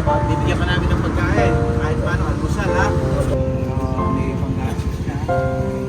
Diba? bibigyan pa, bibigyan pa namin ng pagkain. Kahit paano, almusal ha. Kung uh, may panggasin na.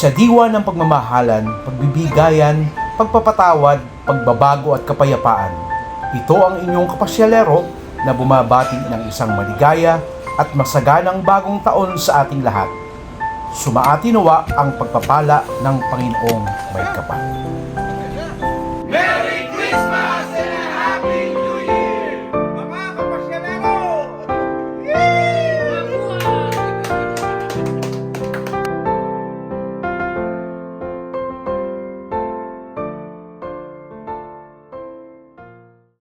Sa diwa ng pagmamahalan, pagbibigayan, pagpapatawad, pagbabago at kapayapaan. Ito ang inyong kapasyalero na bumabati ng isang maligaya at masaganang bagong taon sa ating lahat. Sumaati nawa ang pagpapala ng Panginoong may kapal. Merry Christmas!